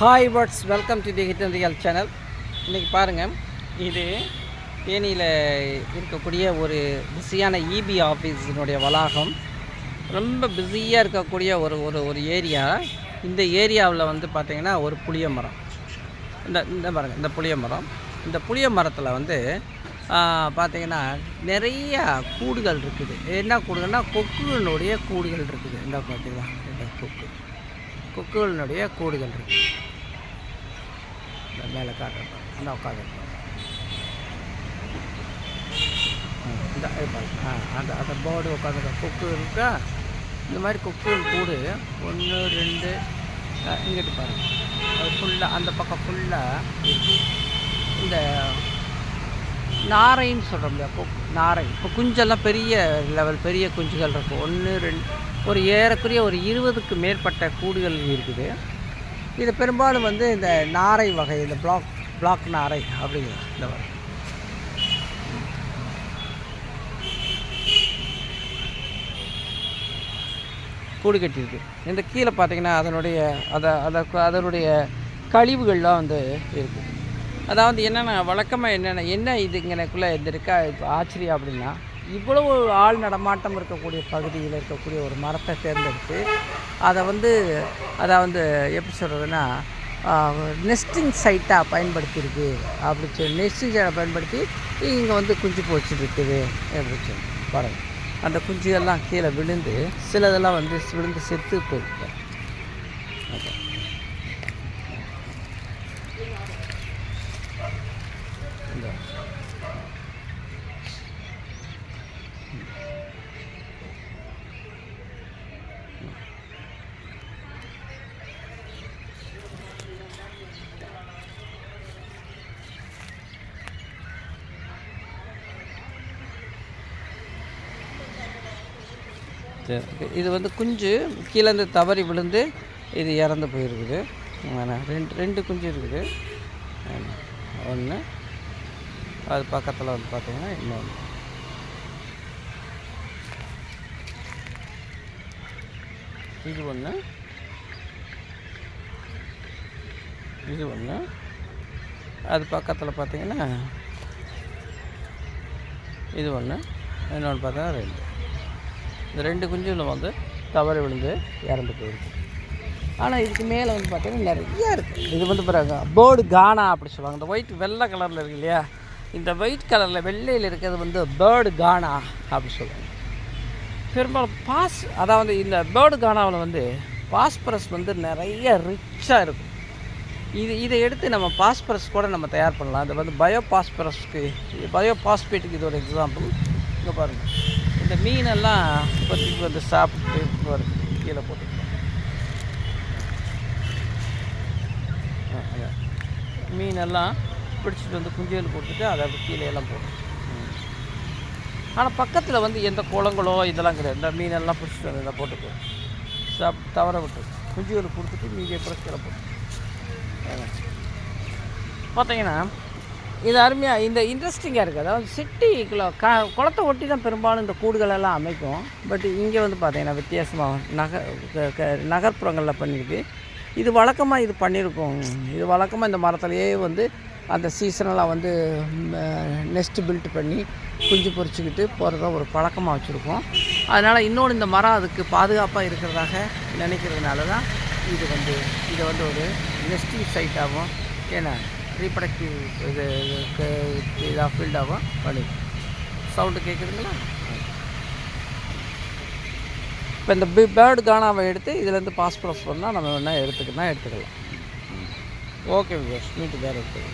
Hi what's welcome to the hit real channel இன்றைக்கி பாருங்கள் இது தேனியில் இருக்கக்கூடிய ஒரு பிஸியான இபி ஆஃபீஸினுடைய வளாகம். ரொம்ப பிஸியாக இருக்கக்கூடிய ஒரு ஒரு ஒரு ஏரியா இந்த ஏரியாவில் வந்து பார்த்திங்கன்னா ஒரு புளிய மரம். இந்த இந்த மரம் இந்த புளிய மரம். இந்த புளிய மரத்தில் வந்து பார்த்திங்கன்னா நிறைய கூடுகள் இருக்குது. என்ன கூடுகள்னா கொக்குனுடைய கூடுகள் இருக்குது. இந்த பார்த்திங்கன்னா கொக்கு. கொக்குகளினுடைய கூடுகள் இருக்குது இந்த மேலே காட்டுறேன் அந்த உட்காந்து இந்த ஆ அந்த அந்த போர்டு உட்காந்துருக்க கொக்கு இருக்கா? இந்த மாதிரி கொக்குகள் கூடு. ஒன்று ரெண்டு இங்கிட்டு பாருங்க. அது ஃபுல்லாக அந்த பக்கம் ஃபுல்லாக இந்த நாரைன்னு சொல்கிறோம் இல்லையா கொக்கு நாரை. இப்போ குஞ்செல்லாம் பெரிய லெவல் பெரிய குஞ்சுகள் இருக்கும் ஒன்று ரெண்டு ஒரு ஏறக்குறைய ஒரு இருபதுக்கு மேற்பட்ட கூடுகள் இருக்குது. இது பெரும்பாலும் வந்து இந்த நாரை வகை இந்த பிளாக் பிளாக் நாரை அப்படிங்கிறது இந்த வகை. கூடு கட்டியிருக்கு. இந்த கீழே பார்த்தீங்கன்னா அதனுடைய அதை அதை அதனுடைய கழிவுகள்லாம் வந்து இருக்குது அதாவது என்னென்ன வழக்கமாக என்னென்ன என்ன இதுங்கனக்குள்ளே இந்த இருக்கா இப்போ ஆச்சரியம் அப்படின்னா இவ்வளவு ஆள் நடமாட்டம் இருக்கக்கூடிய பகுதியில் இருக்கக்கூடிய ஒரு மரத்தை தேர்ந்தெடுத்து அதை வந்து அதை வந்து எப்படி சொல்கிறதுன்னா நெஸ்டிங் சைட்டாக பயன்படுத்தியிருக்கு அப்படி சொல்லி நெஸ்டிங் சைட்டை பயன்படுத்தி இங்கே வந்து குஞ்சு போச்சுருக்குது அப்படின்னு அப்படி சொல்லி பாருங்கள் அந்த குஞ்சுகள்லாம் கீழே விழுந்து சிலதெல்லாம் வந்து விழுந்து செத்து போயிருக்கு இது வந்து குஞ்சு கீழேருந்து தவறி விழுந்து இது இறந்து போயிருக்குது. ரெண்டு ரெண்டு குஞ்சு இருக்குது. ஒன்று அது பக்கத்தில் வந்து பார்த்திங்கன்னா இன்னொன்று இது ஒன்று இது ஒன்று அது பக்கத்தில் பார்த்தீங்கன்னா இது ஒன்று இன்னொன்று பார்த்தா ரெண்டு. இந்த ரெண்டு குஞ்சுகளும் வந்து தவறி விழுந்து இறந்து போயிருக்கு. ஆனால் இதுக்கு மேலே வந்து பார்த்தீங்கன்னா நிறையா இருக்குது இது வந்து பிறகு பேர்டு கானா அப்படி சொல்லுவாங்க. இந்த ஒயிட் வெள்ளை கலரில் இருக்கு இல்லையா? இந்த ஒயிட் கலரில் வெள்ளையில் இருக்கிறது வந்து பேர்டு கானா அப்படி சொல்லுவாங்க. பெரும்பாலும் பாஸ் அதாவது இந்த பேர்டு கானாவில் வந்து பாஸ்பரஸ் வந்து நிறைய ரிச்சாக இருக்கும். இது இதை எடுத்து நம்ம பாஸ்பரஸ் கூட நம்ம தயார் பண்ணலாம். அது வந்து பயோ பாஸ்பரஸ்க்கு பயோ பாஸ்பேட்டுக்கு இது ஒரு எக்ஸாம்பிள் இங்கே பாருங்கள் இந்த மீனெல்லாம் இப்போதைக்கு வந்து சாப்பிட்டு வருது கீழே போட்டுக்கலாம். மீனெல்லாம் பிடிச்சிட்டு வந்து குஞ்சுகள் போட்டுட்டு அதை அப்படி கீழே எல்லாம் போடும் ஆனால் பக்கத்தில் வந்து எந்த குளங்களோ இதெல்லாம் கிடையாது. இந்த மீனெல்லாம் பிடிச்சிட்டு வந்து இதை போட்டுக்கோ சாப் தவற விட்டு. குஞ்சுகள் கொடுத்துட்டு மீதியை அப்புறம் கீழே போட்டு பார்த்தீங்கன்னா இது அருமையாக இந்த இன்ட்ரெஸ்டிங்காக இருக்குது அதாவது சிட்டிக்குள்ள க குளத்தை ஒட்டி தான் பெரும்பாலும் இந்த கூடுகளெல்லாம் அமைக்கும். பட் இங்கே வந்து பார்த்தீங்கன்னா வித்தியாசமாக நகர் க- க- நகர்ப்புறங்களில் பண்ணியிருக்கு இது வழக்கமாக இது பண்ணியிருக்கோம் இது வழக்கமாக இந்த மரத்துலையே வந்து அந்த சீசனெல்லாம் வந்து நெஸ்ட் பில்ட் பண்ணி குஞ்சு பொறிச்சிக்கிட்டு போகிறத ஒரு பழக்கமாக வச்சுருக்கோம். அதனால் இன்னொன்று இந்த மரம் அதுக்கு பாதுகாப்பாக இருக்கிறதாக நினைக்கிறதுனால தான் இது வந்து இதை வந்து ஒரு நெஸ்டிங் சைட்டாகவும் ஏன்னா ரீப்ரடக்டிவ் இது இதாக ஃபீல்டாகவும் பண்ணி. சவுண்டு கேட்குதுங்களா இப்போ இந்த பி பேர்டு கானாவை எடுத்து இதுலேருந்து பாஸ்பரஸ் பண்ணால் நம்ம வேணால் எடுத்துக்கலாம் எடுத்துக்கலாம். ஓகே வியூஸ் மீட்டு வேறு எடுத்துக்கலாம்